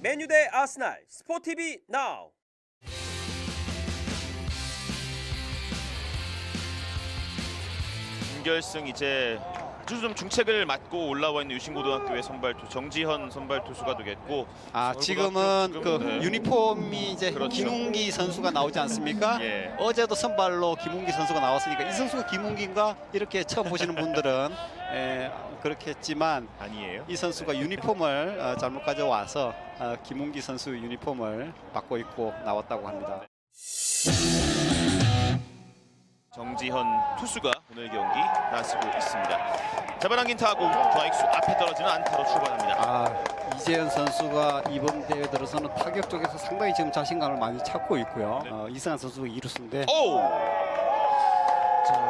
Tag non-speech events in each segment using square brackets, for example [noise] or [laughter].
맨유 대 아스날 스포티비 나우 준결승 이제 아주 좀 중책을 맡고 올라와 있는 유신고등학교의 선발 투 정지현 선발 투수가 되겠고 아 지금은 지금, 그 네. 유니폼이 이제 그렇죠. 김웅기 선수가 나오지 않습니까? 예. 어제도 선발로 김웅기 선수가 나왔으니까 이 선수가 김웅기인가 이렇게 처음 보시는 분들은 에, 그렇겠지만 아니에요. 이 선수가 유니폼을 [laughs] 어, 잘못 가져와서 어, 김웅기 선수 유니폼을 받고 입고 나왔다고 합니다. 정지현 투수가 오늘 경기 나서고 있습니다. 잡아당긴 타구 좌익수 앞에 떨어지는 안타로 출발합니다. 아 이재현 선수가 이번 대회 들어서는 타격 쪽에서 상당히 지금 자신감을 많이 찾고 있고요. 네. 어, 이승환 선수가 이루수인데 오!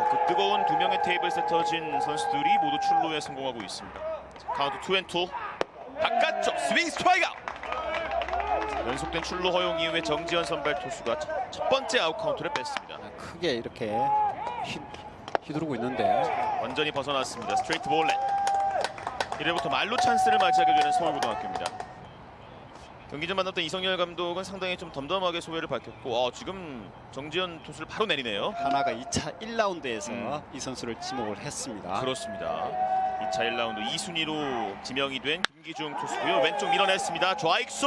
자, 그 뜨거운 두 명의 테이블 세터진 선수들이 모두 출루에 성공하고 있습니다. 자, 카운트 투앤투 바깥쪽 스윙 스트라이크 연속된 출루 허용 이후에 정지현 선발 투수가 첫, 첫 번째 아웃 카운트를 뺐습니다. 크게 이렇게 휘, 휘두르고 있는데 완전히 벗어났습니다. 스트레이트 볼렛. 이래부터 말로 찬스를 맞이하게 되는 서울고등학교입니다. 경기 전 만났던 이성열 감독은 상당히 좀 덤덤하게 소회를 밝혔고 어, 지금 정지현 투수를 바로 내리네요. 하나가 2차 1라운드에서 음. 이 선수를 지목을 했습니다. 그렇습니다. 2차 1라운드 2순위로 지명이 된 김기중 투수고요. 왼쪽 밀어냈습니다. 좌익수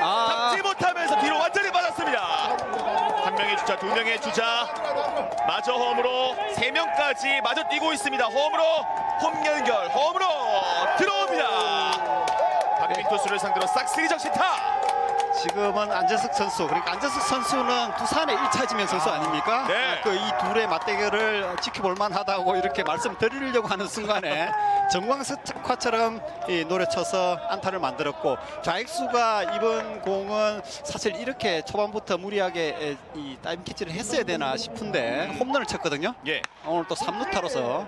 아, 잡지 못하면서 뒤로 완전히 맞았습니다. 한 명의 주자, 두 명의 주자 마저 홈으로 세 명까지 마저 뛰고 있습니다. 홈으로 홈 연결 홈으로 들어옵니다. 박빈 투수를 상대로 싹쓸이 적 시타. 지금은 안재석 선수 그러니까 안재석 선수는 두산의 1차 지명 선수 아닙니까? 네. 그 이 둘의 맞대결을 지켜볼 만하다고 이렇게 말씀드리려고 하는 순간에 정광석화처럼 이 노래 쳐서 안타를 만들었고 좌익수가 이번 공은 사실 이렇게 초반부터 무리하게 에, 이 타임 캐치를 했어야 되나 싶은데 홈런을 쳤거든요. 예. 오늘 또 3루타로서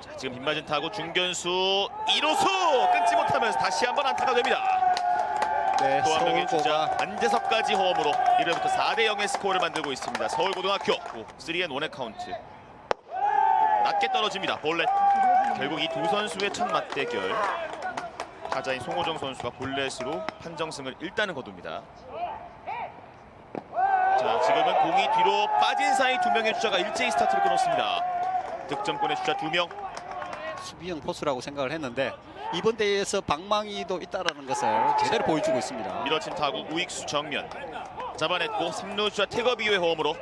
자, 지금 빗맞은 타구 중견수 1호수 끊지 못하면서 다시 한번 안타가 됩니다. 네, 또 한 명의 서울고가 주자 안재석까지 호흡으로 1회부터 4대 0의 스코어를 만들고 있습니다. 서울고등학교 3앤 1의 카운트 낮게 떨어집니다. 볼넷 결국 이 두 선수의 첫 맞대결 타자인 송호정 선수가 볼넷으로 판정승을 일단은 거둡니다. 자 지금은 공이 뒤로 빠진 사이 두 명의 주자가 일제히 스타트를 끊었습니다. 득점권의 주자 두 명. 수비형 포수라고 생각을 했는데 이번 대회에서 방망이도 있다라는 것을 제대로 보여주고 있습니다. 밀어친 타구 우익수 정면. 잡아냈고 3루 주자 태업 이후에 홈으로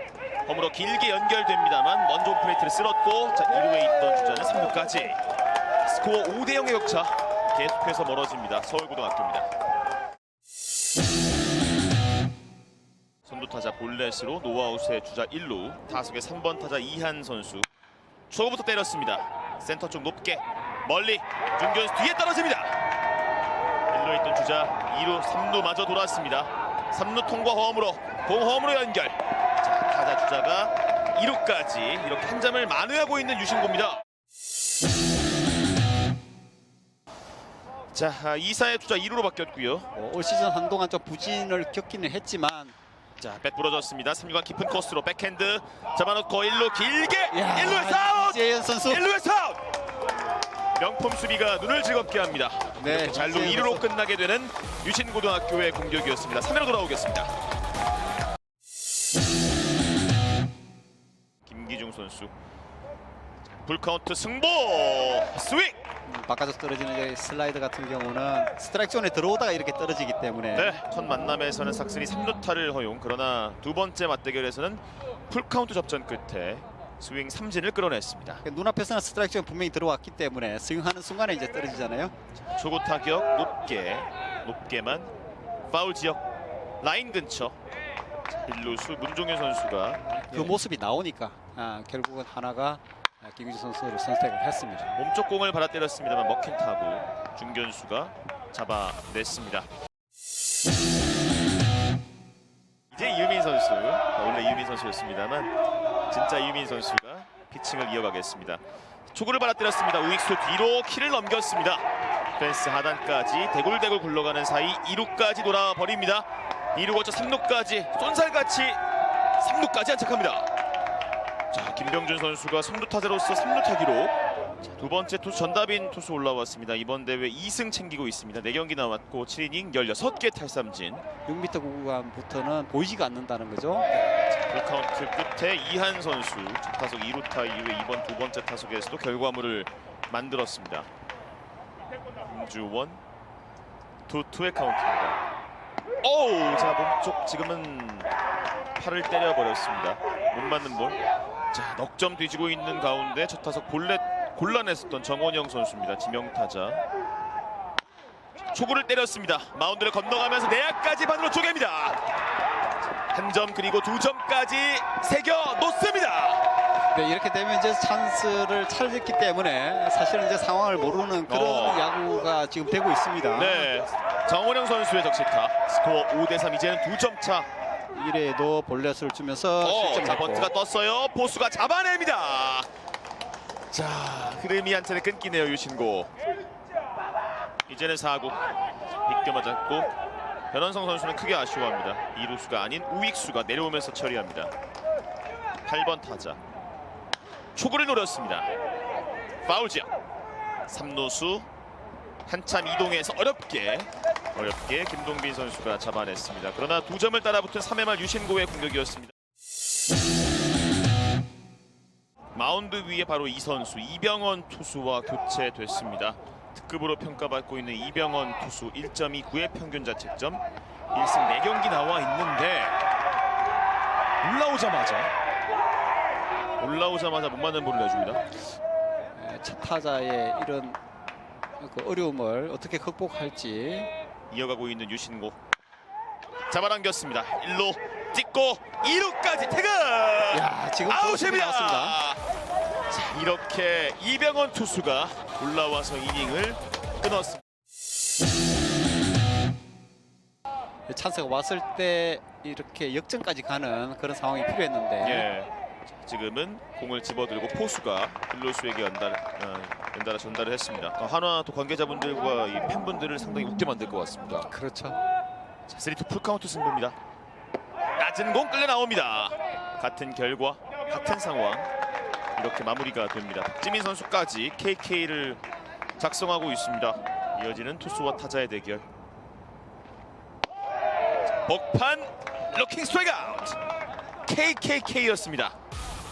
홈으로 길게 연결됩니다만 먼저 플레이트를 쓸었고 자 1루에 있던 주자는 3루까지. 스코어 5대 0의 격차 계속해서 멀어집니다. 서울고등학교입니다. 선두 타자 볼넷으로 노아웃의 주자 1루 타석의 3번 타자 이한 선수. 초구부터 때렸습니다 센터 쪽 높게. 멀리 중견수 뒤에 떨어집니다. 1루에 있던 주자 2루 3루 마저 돌았습니다. 3루 통과 홈으로 공 홈으로 연결. 자 타자 주자가 2루까지 이렇게 한 점을 만회하고 있는 유신고입니다. 자 2사의 주자 2루로 바뀌었고요. 어, 올 시즌 한동안 좀 부진을 겪기는 했지만 자 백 부러졌습니다. 3루간 깊은 코스로 백핸드. 잡아놓고 1루 길게. 야, 1루에서 아웃! 이재현 선수. 1루에서 아웃! 명품 수비가 눈을 즐겁게 합니다. 네, 이렇게 잘로 이재현 2루로 선수. 끝나게 되는 유신고등학교의 공격이었습니다. 3회로 돌아오겠습니다. 김기중 선수. 풀카운트 승부! 스윙! 음, 바깥으로 떨어지는 이 슬라이드 같은 경우는 스트라이크 존에 들어오다가 이렇게 떨어지기 때문에. 네, 첫 만남에서는 삭슨이 3루타를 허용. 그러나 두 번째 맞대결에서는 풀카운트 접전 끝에 스윙 삼진을 끌어냈습니다. 눈앞에서는 스트라이크 존 분명히 들어왔기 때문에 스윙하는 순간에 이제 떨어지잖아요. 초구 타격 높게 높게만 파울 지역 라인 근처. 자, 일루수 문종현 선수가 그 모습이 나오니까 아, 결국은 하나가 아, 김규주 선수를 선택을 했습니다. 몸쪽 공을 받아 때렸습니다만 먹힌 타구 중견수가 잡아냈습니다. 이제 이유민 선수 원래 이유민 선수였습니다만 진짜 이유민 선수가 피칭을 이어가겠습니다. 초구를 받아 때렸습니다. 우익수 뒤로 키를 넘겼습니다. 펜스 하단까지 대굴대굴 굴러가는 사이 2루까지 돌아버립니다. 2루 거쳐 3루까지 쏜살같이 3루까지 안착합니다. 자 김병준 선수가 3루 타자로서 3루 타 기록 두 번째 투수 전다빈 투수 올라왔습니다. 이번 대회 2승 챙기고 있습니다. 4경기 나왔고 7이닝 16개 탈삼진. 6m 구간부터는 보이지가 않는다는 거죠. 풀카운트 끝에 이한 선수 첫 타석 2루타 이후에 이번 두 번째 타석에서도 결과물을 만들었습니다. 김주원 투투의 카운트입니다. 오우 자 몸쪽 지금은 팔을 때려버렸습니다. 못 맞는 볼. 자 넉 점 뒤지고 있는 가운데 첫 타석 볼넷 곤란했었던 정원영 선수입니다. 지명타자. 초구를 때렸습니다. 마운드를 건너가면서 내야까지 반으로 쪼갭니다. 한 점 그리고 두 점까지 새겨 놓습니다. 네, 이렇게 되면 이제 찬스를 찾았기 때문에 사실은 이제 상황을 모르는 그런 어. 야구가 지금 되고 있습니다. 네, 정원영 선수의 적시타 스코어 5 대 3 이제는 두 점 차. 이래도 볼넷을 주면서 어, 자 번트가 떴어요. 보수가 잡아냅니다. 자 흐름이 한 차례 끊기네요 유신고. 이제는 4구 빗겨 맞았고 변원성 선수는 크게 아쉬워합니다. 이루수가 아닌 우익수가 내려오면서 처리합니다. 8번 타자 초구를 노렸습니다. 파울 지역 3루수 한참 이동해서 어렵게 어렵게 김동빈 선수가 잡아냈습니다. 그러나 두 점을 따라붙은 3회 말 유신고의 공격이었습니다. 마운드 위에 바로 이 선수 이병헌 투수와 교체됐습니다. 특급으로 평가받고 있는 이병헌 투수 1.29의 평균 자책점 1승 4경기 나와 있는데 올라오자마자 올라오자마자 못 맞는 볼을 내줍니다. 네, 첫 타자의 이런 그 어려움을 어떻게 극복할지 이어가고 있는 유신고 잡아당겼습니다. 1루 찍고 2루까지 태그 야 지금 아웃입니다. 자, 이렇게 이병헌 투수가 올라와서 이닝을 끊었습니다. 찬스가 왔을 때 이렇게 역전까지 가는 그런 상황이 필요했는데 예. 자, 지금은 공을 집어들고 포수가 일루수에게 연달, 어, 연달아 전달을 했습니다. 어, 한화 또 관계자분들과 이 팬분들을 상당히 웃게 만들 것 같습니다. 그렇죠. 자, 3투 풀카운트 승부입니다. 낮은 공 끌려 나옵니다. 같은 결과, 같은 상황 이렇게 마무리가 됩니다. 박지민 선수까지 KK를 작성하고 있습니다. 이어지는 투수와 타자의 대결. 자, 복판 로킹 스트라이크 아웃. KKK였습니다.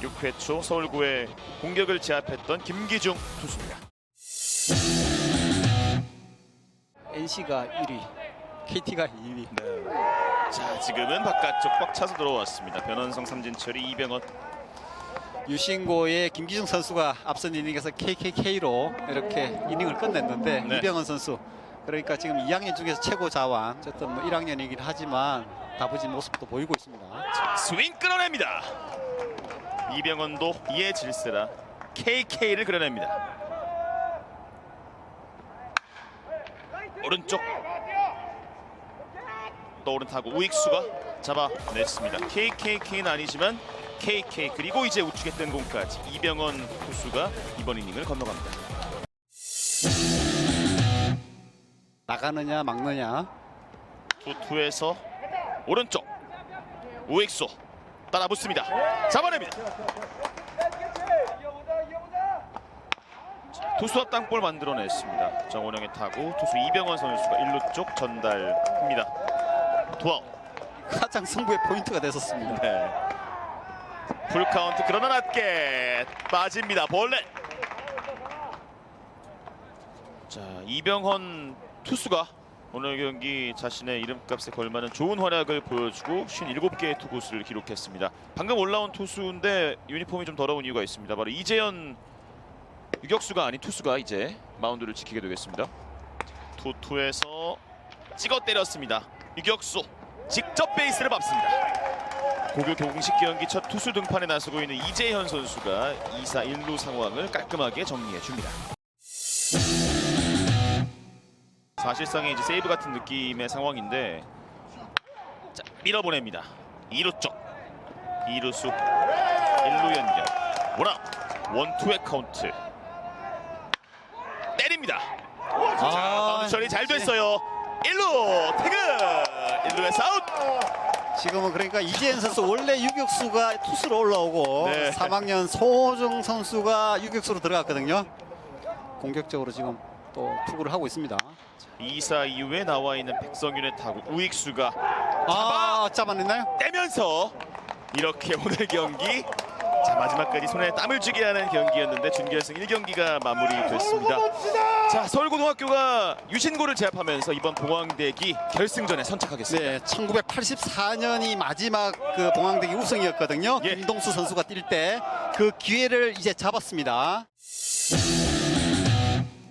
6회 초 서울구의 공격을 제압했던 김기중 투수입니다. NC가 1위, KT가 2위. 자 지금은 바깥쪽 꽉 차서 들어왔습니다. 변원성 삼진철이 이병헌 유신고의 김기중 선수가 앞선 이닝에서 KKK로 이렇게 이닝을 끝냈는데 네. 이병헌 선수 그러니까 지금 2학년 중에서 최고 자완 어쨌든 뭐 1학년이긴 하지만 다부진 모습도 보이고 있습니다. 스윙 끌어냅니다. 이병헌도 이에 질세라 KK를 그려냅니다. 오른쪽 떠오른 타구 우익수가 잡아냈습니다. KKK는 아니지만 KK 그리고 이제 우측에 뜬 공까지 이병헌 투수가 이번 이닝을 건너갑니다. 나가느냐 막느냐 투투에서 오른쪽 우익수 따라붙습니다. 잡아냅니다. 자, 투수 앞 땅볼 만들어냈습니다. 정원영의 타구 투수 이병헌 선수가 1루 쪽 전달합니다. 투아웃. 가장 승부의 포인트가 됐었습니다. 네. 풀 카운트 그러나 낮게 빠집니다. 볼넷. 자 이병헌 투수가 오늘 경기 자신의 이름값에 걸맞는 좋은 활약을 보여주고 57개의 투구수를 기록했습니다. 방금 올라온 투수인데 유니폼이 좀 더러운 이유가 있습니다. 바로 이재현 유격수가 아닌 투수가 이제 마운드를 지키게 되겠습니다. 투투에서 찍어 때렸습니다. 유격수 직접 베이스를 밟습니다. 고교 공식 경기 첫 투수 등판에 나서고 있는 이재현 선수가 2사 1루 상황을 깔끔하게 정리해 줍니다. 사실상의 이제 세이브 같은 느낌의 상황인데 자, 밀어보냅니다. 2루 쪽 2루수 1루 연결 원아웃 원투의 카운트 때립니다. 자, 바운드 처리 잘 됐어요. 1루 태그 1루에서 아웃 지금은 그러니까 이재현 선수 원래 유격수가 투수로 올라오고 네. 3학년 소호정 선수가 유격수로 들어갔거든요. 공격적으로 지금 또 투구를 하고 있습니다. 2사 이후에 나와 있는 백성윤의 타구 우익수가 아, 잡아냈나요? 떼면서 이렇게 [laughs] 오늘 경기 자 마지막까지 손에 땀을 쥐게 하는 경기였는데 준결승 1경기가 마무리됐습니다. 자 서울고등학교가 유신고를 제압하면서 이번 봉황대기 결승전에 선착하겠습니다. 네, 1984년이 마지막 그 봉황대기 우승이었거든요. 예. 김동수 선수가 뛸 때 그 기회를 이제 잡았습니다.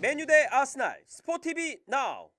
맨유 대 아스날 스포티비 나우